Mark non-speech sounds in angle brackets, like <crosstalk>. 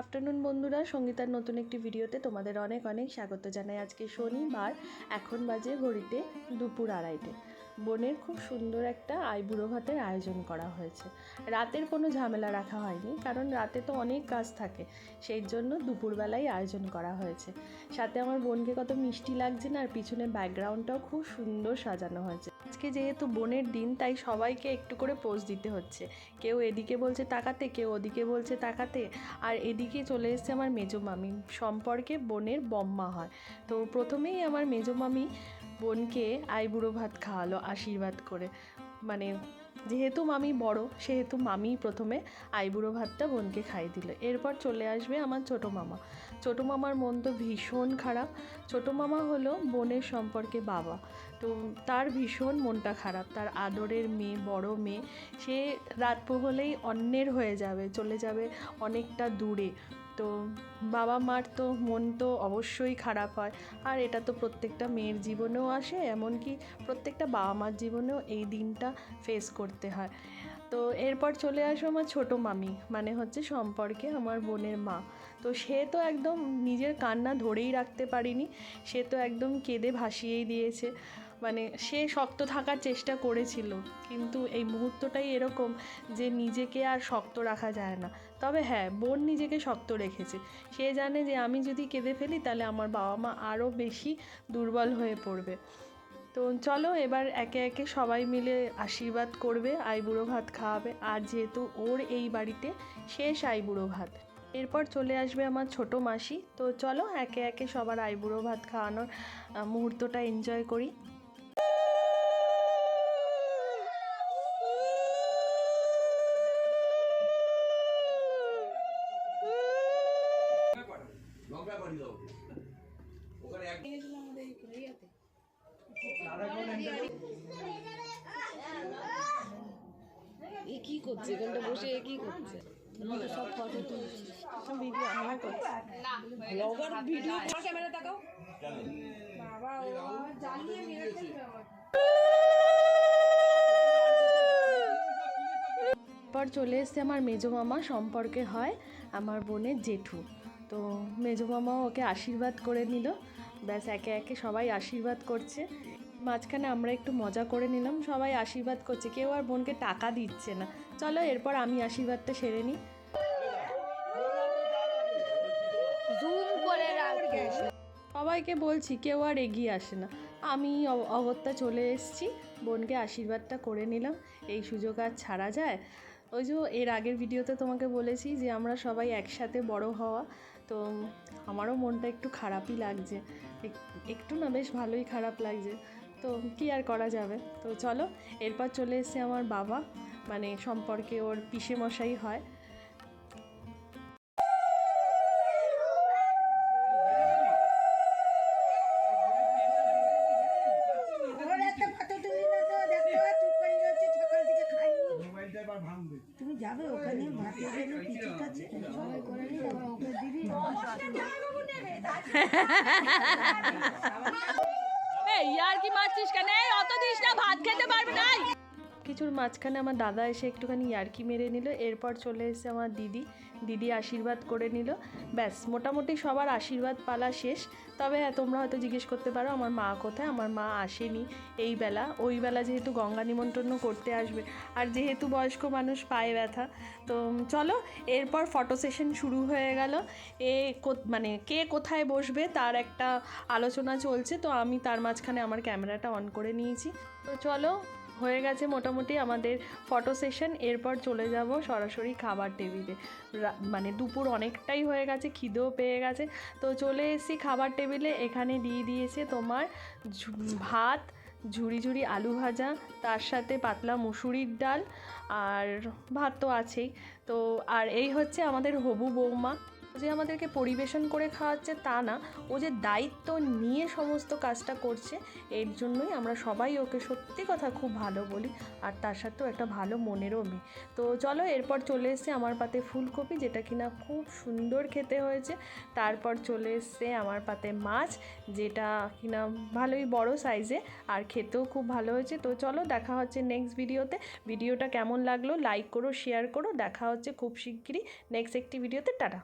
Afternoon বন্ধুরা, সঙ্গীতার নতুন একটি ভিডিওতে তোমাদের অনেক অনেক স্বাগত জানাই আজকে শনিবার, এখন বাজে ঘড়িতে দুপুর আড়াইটে। বোনের খুব সুন্দর একটা আইবুড়ো ভাতের আয়োজন করা হয়েছে। রাতের কোনো ঝামেলা রাখা হয়নি, কারণ রাতে তো অনেক কাজ থাকে, সেই জন্য দুপুরবেলায় আয়োজন করা হয়েছে। সাথে আমার বোনকে কত মিষ্টি লাগছে না, আর পিছনে ব্যাকগ্রাউন্ডটাও খুব সুন্দর সাজানো হয়েছে। আজকে যেহেতু বোনের দিন, তাই সবাইকে একটু করে পোজ দিতে হচ্ছে। কেউ এদিকে বলছে তাকাতে, কেউ ওদিকে বলছে তাকাতে, আর এদিকে চলে এসেছে আমার মেজো মামি। সম্পর্কে বোনের বম্মা হয়। তো প্রথমেই আমার মেজো মামি বোনকে আইবুড়ো ভাত খাওয়ালো, আশীর্বাদ করে। মানে যেহেতু মামি বড়, সেহেতু মামি প্রথমে আইবুড়ো ভাতটা বোনকে খাইয়ে দিল। এরপর চলে আসবে আমার ছোটো মামা। ছোটো মামার মন তো ভীষণ খারাপ। ছোটো মামা হলো বোনের সম্পর্কে বাবা। তো তার ভীষণ মনটা খারাপ। তার আদরের মেয়ে, বড় মেয়ে, সে রাত পোহলেই অন্যের হয়ে যাবে, চলে যাবে অনেকটা দূরে। তো বাবা মার তো মন তো অবশ্যই খারাপ হয়। আর এটা তো প্রত্যেকটা মেয়ের জীবনেও আসে, এমনকি প্রত্যেকটা বাবা মার জীবনেও এই দিনটা ফেস করতে হয়। তো এরপর চলে আসো আমার ছোটো মামি মানে হচ্ছে সম্পর্কে আমার বোনের মা। তো সে তো একদম নিজের কান্না ধরেই রাখতে পারিনি, সে তো একদম কেঁদে ভাসিয়েই দিয়েছে। মানে সে শক্ত থাকার চেষ্টা করেছিল, কিন্তু এই মুহূর্তটাই এরকম যে নিজেকে আর শক্ত রাখা যায় না। তবে হ্যাঁ বোন নিজেকে শক্ত রেখেছে। সে জানে যে আমি যদি কেঁদে ফেলি, তাহলে আমার বাবা মা আরও বেশি দুর্বল হয়ে পড়বে। তো চলো, এবার একে একে সবাই মিলে আশীর্বাদ করবে, আইবুড়ো ভাত খাওয়াবে। আর যেহেতু ওর এই বাড়িতে শেষ আইবুড়ো ভাত, এরপর চলে আসবে আমার ছোটো মাসি। তো চলো, একে একে সবার আইবুড়ো ভাত খাওয়ানোর মুহূর্তটা এনজয় করি। এ কি করছে? এখানটা বসে এ কি করছে? সব ফটো তুলছি ভিডিও আমিও করছি। ব্লগার ভিডিও ক্যামেরা তাকাও পর চলে এসছে আমার মেজো মামা সম্পর্কে হয় আমার বোনের জেঠু। তো মেজো মামাও ওকে আশীর্বাদ করে নিল। ব্যাস একে একে সবাই আশীর্বাদ করছে। মাঝখানে আমরা একটু মজা করে নিলাম সবাই আশীর্বাদ করছে। কেউ আর বোনকে টাকা দিচ্ছে না। চলো এরপর আমি আশীর্বাদটা সেরে নিই। সবাইকে বলছি কেউ আর এগিয়ে আসে না। আমি অগত্যা চলে এসেছি। বোনকে আশীর্বাদটা করে নিলাম। এই সুযোগ আর ছাড়া যায়? ওই যে এর আগের ভিডিওতে তোমাকে বলেছি যে আমরা সবাই একসাথে বড় হওয়া। তো আমারও মনটা একটু খারাপই লাগছে। এক- একটু না বেশ ভালোই খারাপ লাগছে। তো কি আর করা যাবে? তো চলো, এরপর চলে এসছে আমার বাবা। মানে সম্পর্কে ওর পিসে মশাই হয়। এবার ভাঙবে। তুমি যাবে ওখানে ভাতের জন্য কিছু? কাছে সবাই করে নি তারপর ওকে দিবি? <laughs> ইয়ার কি মারছিস কেন? কিছুর মাঝখানে আমার দাদা এসে একটুখানি ইয়ার্কি মেরে নিল, এরপর চলে এসে আমার দিদি। দিদি আশীর্বাদ করে নিল। ব্যাস, মোটামুটি সবার আশীর্বাদ পালা শেষ। তবে হ্যাঁ তোমরা হয়তো জিজ্ঞেস করতে পারো, আমার মা কোথায়? আমার মা আসেনি এই বেলা। ওই বেলা যেহেতু গঙ্গা নিমন্ত্রণ করতে আসবে। আর যেহেতু বয়স্ক মানুষ, পায়ে ব্যথা। তো চলো, এরপর ফটো সেশন শুরু হয়ে গেল। এ মানে কে কোথায় বসবে তার একটা আলোচনা চলছে। তো আমি তার মাঝখানে আমার ক্যামেরাটা অন করে নিয়েছি। তো চলো হয়ে গেছে মোটামুটি আমাদের ফটো সেশন এরপর চলে যাব সরাসরি খাবার টেবিলে মানে দুপুর অনেকটাই হয়ে গেছে, খিদেও পেয়ে গেছে। তো চলে এসেছি খাবার টেবিলে এখানে দিয়ে দিয়েছে তোমার ভাত ঝুড়ি ঝুড়ি আলু ভাজা, তার সাথে পাতলা মুসুরির ডাল, আর ভাত তো আছেই। তো, আর এই হচ্ছে আমাদের হবু বৌমা। যে আমাদেরকে পরিবেশন করে খাওয়াচ্ছে তা না, ও যে দায়িত্ব নিয়ে সমস্ত কাজটা করছে, এর জন্যই আমরা সবাই ওকে সত্যি কথা খুব ভালো বলি, আর তার সাথেও একটা ভালো মনেরও মেয়ে। তো চলো এরপর চলে এসছে আমার পাতে ফুলকপি, যেটা কিনা খুব সুন্দর খেতে হয়েছে। তারপর চলে এসছে আমার পাতে মাছ, যেটা কিনা ভালোই বড় সাইজে আর খেতেও খুব ভালো হয়েছে। তো চলো দেখা হচ্ছে নেক্সট ভিডিওতে ভিডিওটা কেমন লাগল লাইক করো শেয়ার করো, দেখা হচ্ছে খুব শিগগিরই নেক্সট একটি ভিডিওতে টাটা!